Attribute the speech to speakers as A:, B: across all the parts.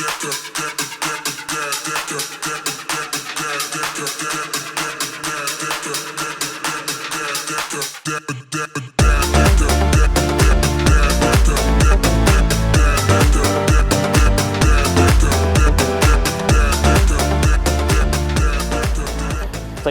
A: สวั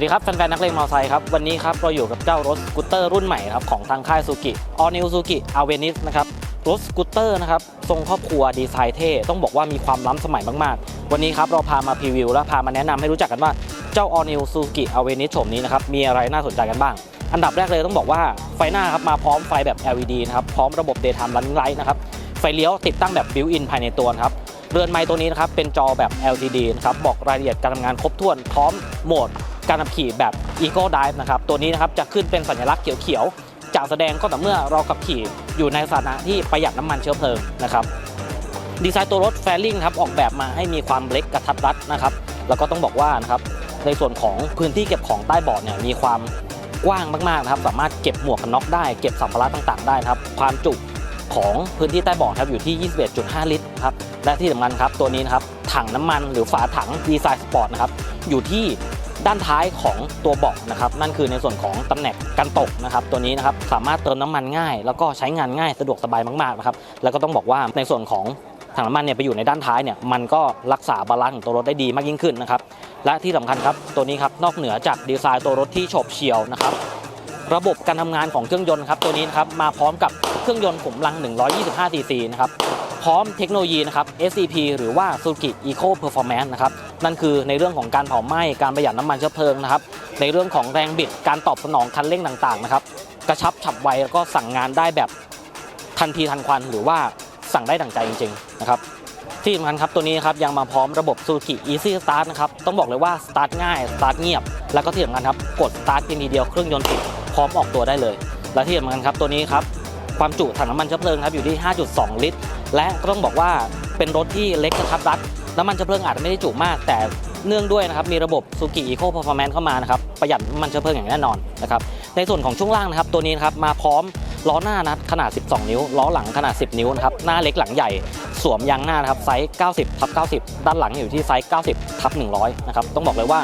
A: สดีครับแฟนๆนักเลงมอเตอร์ไซค์ครับ วันนี้ครับเราอยู่กับเจ้ารถสกูตเตอร์รุ่นใหม่ครับของทางค่ายซูกิ All New Suzuki a v e n i s นะครับ รถสกูตเตอร์นะครับทรงครอบครัวดีไซน์เท่ต้องบอกว่ามีความล้ำสมัยมากๆ วันนี้ครับเราพามาพรีวิว และพามาแนะนำให้รู้จักกันว่าเจ้า All New Suzuki a v e n i s โฉมนี้นะครับมีอะไรน่าสนใจกันบ้าง อันดับแรกเลยต้องบอกว่าไฟหน้าครับมาพร้อมไฟแบบ LED นะครับพร้อมระบบ Daytime Running Light นะครับไฟเลี้ยวติดตั้งแบบ Built-in ภายในตัวครับเรือนไม้ตัวนี้นะครับเป็นจอแบบ LCD นะครับบอกรายละเอียดการทำงานครบถ้วนพร้อมโหมดการขับขี่แบบ Eco Drive นะครับตัวนี้นะครับจะขึ้นเป็นสัญลักษณ์เขียวๆ จะแสดงก็ต่อเมื่อเราขับขี่อยู่ในสถานะที่ประหยัดน้ำมันเชื้อเพลิงนะครับดีไซน์ตัวรถแฟลิงครับออกแบบมาให้มีความเล็กกระทัดรัดนะครับ แล้วก็ต้องบอกว่านะครับในส่วนของพื้นที่เก็บของใต้เบาะเนี่ยมีความกว้างมากๆนะครับสามารถเก็บหมวกกันน็อกได้เก็บสัมภาระต่างๆ ได้ครับความจุของพื้นที่ใต้เบาะครับอยู่ที่ 21.5 ลิตรครับและที่สำคัญครับตัวนี้นะครับถังน้ำมันหรือฝาถังดีไซน์สปอร์ตนะครับอยู่ที่ ด้านท้ายของตัวเบาะนะครับนั่นคือในส่วนของตำแหน่งกันตกนะครับตัวนี้นะครับสามารถเติมน้ำมันง่าย แล้วก็ใช้งานง่ายสะดวกสบายมากๆนะครับแล้วก็ต้องบอกว่าในส่วนของถังน้ำมันเนี่ยไปอยู่ในด้านท้ายเนี่ยมันก็รักษาบาลานซ์ของตัวรถได้ดีมากยิ่งขึ้นนะครับและที่สำคัญครับตัวนี้ครับนอกเหนือจากดีไซน์ตัวรถที่โฉบเฉี่ยวนะครับระบบการทำงานของเครื่องยนต์ครับตัวนี้นครับมาพร้อมกับเครื่องยนต์ขุมพลัง 125 cc นะครับ พร้อมเทคโนโลยีนะครับ SCP หรือว่า Suzuki Eco Performance นะครับนั่นคือในเรื่องของการเผาไหม้การประหยัดน้ำมันเชื้อเพลิงนะครับในเรื่องของแรงบิดการตอบสนองคันเร่งต่างๆนะครับกระชับฉับไวแล้วก็สั่งงานได้แบบทันทีทันควัน หรือว่าสั่งได้ดั่งใจจริงๆนะครับที่สำคัญครับตัวนี้ครับยังมาพร้อมระบบ Suzuki Easy Start นะครับต้องบอกเลยว่า Start ง่าย Start เงียบ แล้วก็ที่สำคัญครับกด Start เพียงทีเดียวเครื่องยนต์ติดพร้อมออกตัวได้เลย และที่สำคัญครับตัวนี้ครับความจุถังน้ำมันเชื้อเพลิงครับอยู่ที่ 5.2 ลิตร และก็ต้องบอกว่าเป็นรถที่เล็กกระทัดรัด น้ำมันเชื้อเพลิงอาจจะไม่ได้จุมาก แต่เนื่องด้วยนะครับมีระบบ Suzuki Eco Performance เข้ามานะครับประหยัดน้ำมันเชื้อเพลิงอย่างแน่นอนนะครับในส่วนของช่วงล่างนะครับตัวนี้นะครับมาพร้อมล้อหน้านะขนาด 12 นิ้ว ล้อหลังขนาด 10 นิ้วนะครับ หน้าเล็กหลังใหญ่ สวมยางหน้านะครับไซส์ 90ทับ90 ด้านหลังอยู่ที่ไซส์ 90ทับ100 นะครับ ต้องบอกเลยว่า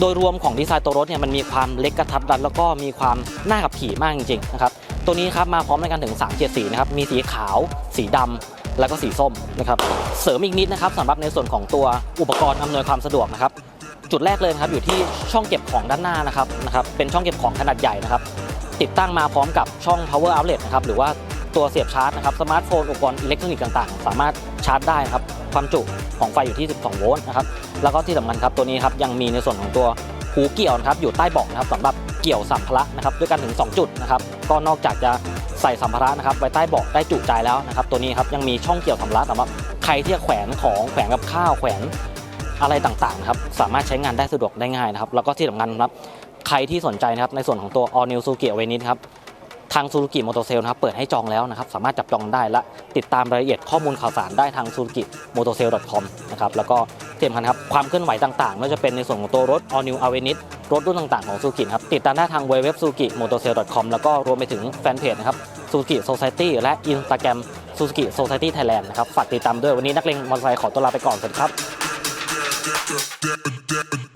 A: โดยรวมของดีไซน์ตัวรถเนี่ยมันมีความเล็กกระทัดรัดแล้วก็มีความน่าขับขี่มากจริงๆนะครับตัวนี้ครับมาพร้อมในการถึง3เกียร์สีนะครับมีสีขาว สีดำแล้วก็สีส้มนะครับเสริมอีกนิดนะครับสำหรับในส่วนของตัวอุปกรณ์อำนวยความสะดวกนะครับจุดแรกเลยครับอยู่ที่ช่องเก็บของด้านหน้านะครับนะครับเป็นช่องเก็บของขนาดใหญ่นะครับติดตั้งมาพร้อมกับช่อง power outlet นะครับหรือว่าตัวเสียบชาร์จนะครับสมาร์ทโฟนอุปกรณ์อิเล็กทรอนิกส์ต่างๆ สามารถชาร์จได้นะครับ ความจุของไฟอยู่ที่ 12 โวลต์นะครับแล้วก็ที่สำคัญครับตัวนี้ครับยังมีในส่วนของตัวหูเกี่ยวนะครับอยู่ใต้เบาะนะครับสำหรับเกี่ยวสัมภาระนะครับด้วยกันถึง 2 จุดนะครับก็นอกจากจะใส่สัมภาระนะครับไว้ใต้เบาะได้จุใจแล้วนะครับตัวนี้ครับยังมีช่องเกี่ยวสัมภาระสำหรับใครที่จะแขวนของแขวนกับข้าวแขวนอะไรต่างๆนะครับสามารถใช้งานได้สะดวกได้ง่ายนะครับแล้วก็ที่สำคัญครับใครที่สนใจนะครับในส่วนของตัว All New Suzuki a v e n i s ครับ ทางซูซูกิมอเตอร์เซลนะครับเปิดให้จองแล้วนะครับสามารถจับจองได้และติดตามรายละเอียดข้อมูลข่าวสารได้ทาง suzuki motorsale com นะครับแล้วก็ที่สำคัญครับความเคลื่อนไหวต่างๆไม่ว่าจะเป็นในส่วนของตัวรถ all new a v e n i s รถรุ่นต่างๆของซูซูกิครับติดตามได้ทางเว็บ suzuki motorsale com แล้วก็รวมไปถึงแฟนเพจนะครับ suzuki society และ instagram suzuki society thailand นะครับฝากติดตามด้วยวันนี้นักเลงมอเตอร์ไซค์ขอตัวลาไปก่อนสวัสดีครับ